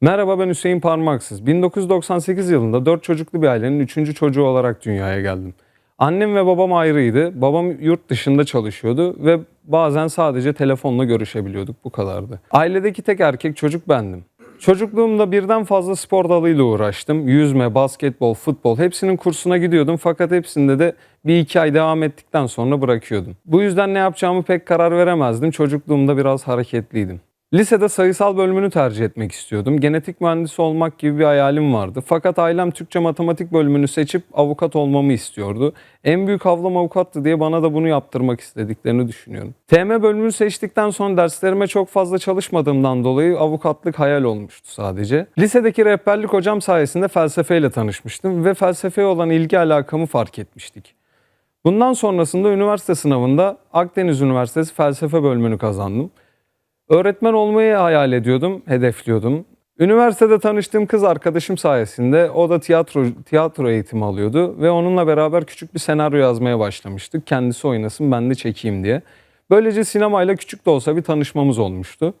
Merhaba ben Hüseyin Parmaksız. 1998 yılında 4 çocuklu bir ailenin 3. çocuğu olarak dünyaya geldim. Annem ve babam ayrıydı. Babam yurt dışında çalışıyordu ve bazen sadece telefonla görüşebiliyorduk. Bu kadardı. Ailedeki tek erkek çocuk bendim. Çocukluğumda birden fazla spor dalıyla uğraştım. Yüzme, basketbol, futbol hepsinin kursuna gidiyordum fakat hepsinde de bir iki ay devam ettikten sonra bırakıyordum. Bu yüzden ne yapacağımı pek karar veremezdim. Çocukluğumda biraz hareketliydim. Lisede sayısal bölümünü tercih etmek istiyordum. Genetik mühendisi olmak gibi bir hayalim vardı. Fakat ailem Türkçe matematik bölümünü seçip avukat olmamı istiyordu. En büyük avlam avukattı diye bana da bunu yaptırmak istediklerini düşünüyorum. TM bölümünü seçtikten sonra derslerime çok fazla çalışmadığımdan dolayı avukatlık hayal olmuştu sadece. Lisedeki rehberlik hocam sayesinde felsefeyle tanışmıştım ve felsefeye olan ilgi alakamı fark etmiştik. Bundan sonrasında üniversite sınavında Akdeniz Üniversitesi felsefe bölümünü kazandım. Öğretmen olmayı hayal ediyordum, hedefliyordum. Üniversitede tanıştığım kız arkadaşım sayesinde o da tiyatro tiyatro eğitimi alıyordu ve onunla beraber küçük bir senaryo yazmaya başlamıştık. Kendisi oynasın ben de çekeyim diye. Böylece sinemayla küçük de olsa bir tanışmamız olmuştu.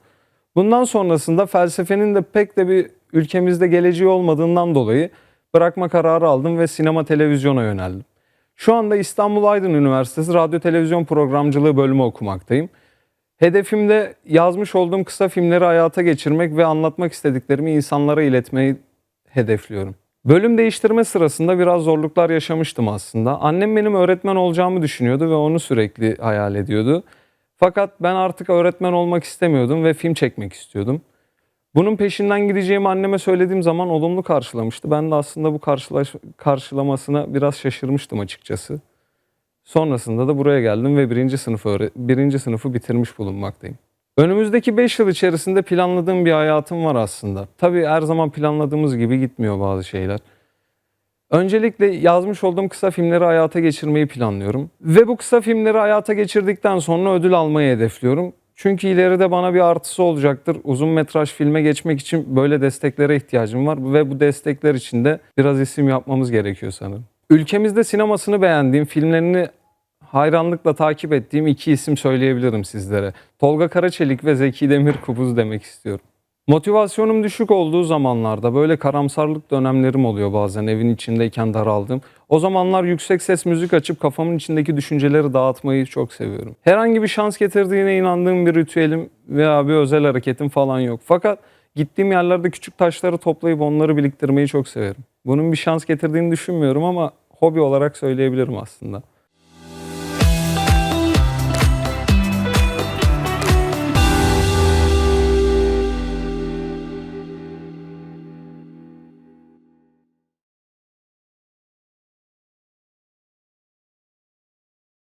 Bundan sonrasında felsefenin de pek de bir ülkemizde geleceği olmadığından dolayı bırakma kararı aldım ve sinema televizyona yöneldim. Şu anda İstanbul Aydın Üniversitesi Radyo Televizyon Programcılığı bölümü okumaktayım. Hedefim de yazmış olduğum kısa filmleri hayata geçirmek ve anlatmak istediklerimi insanlara iletmeyi hedefliyorum. Bölüm değiştirme sırasında biraz zorluklar yaşamıştım aslında. Annem benim öğretmen olacağımı düşünüyordu ve onu sürekli hayal ediyordu. Fakat ben artık öğretmen olmak istemiyordum ve film çekmek istiyordum. Bunun peşinden gideceğimi anneme söylediğim zaman olumlu karşılamıştı. Ben de aslında bu karşılaş karşılamasına biraz şaşırmıştım açıkçası. Sonrasında da buraya geldim ve birinci sınıfı, birinci sınıfı bitirmiş bulunmaktayım. Önümüzdeki 5 yıl içerisinde planladığım bir hayatım var aslında. Tabii her zaman planladığımız gibi gitmiyor bazı şeyler. Öncelikle yazmış olduğum kısa filmleri hayata geçirmeyi planlıyorum. Ve bu kısa filmleri hayata geçirdikten sonra ödül almayı hedefliyorum. Çünkü ileride bana bir artısı olacaktır. Uzun metraj filme geçmek için böyle desteklere ihtiyacım var ve bu destekler için de biraz isim yapmamız gerekiyor sanırım. Ülkemizde sinemasını beğendiğim, filmlerini hayranlıkla takip ettiğim iki isim söyleyebilirim sizlere. Tolga Karaçelik ve Zeki Demirkubuz demek istiyorum. Motivasyonum düşük olduğu zamanlarda böyle karamsarlık dönemlerim oluyor bazen evin içindeyken daraldım. O zamanlar yüksek ses müzik açıp kafamın içindeki düşünceleri dağıtmayı çok seviyorum. Herhangi bir şans getirdiğine inandığım bir ritüelim veya bir özel hareketim falan yok. Fakat gittiğim yerlerde küçük taşları toplayıp onları biriktirmeyi çok severim. Bunun bir şans getirdiğini düşünmüyorum ama hobi olarak söyleyebilirim aslında.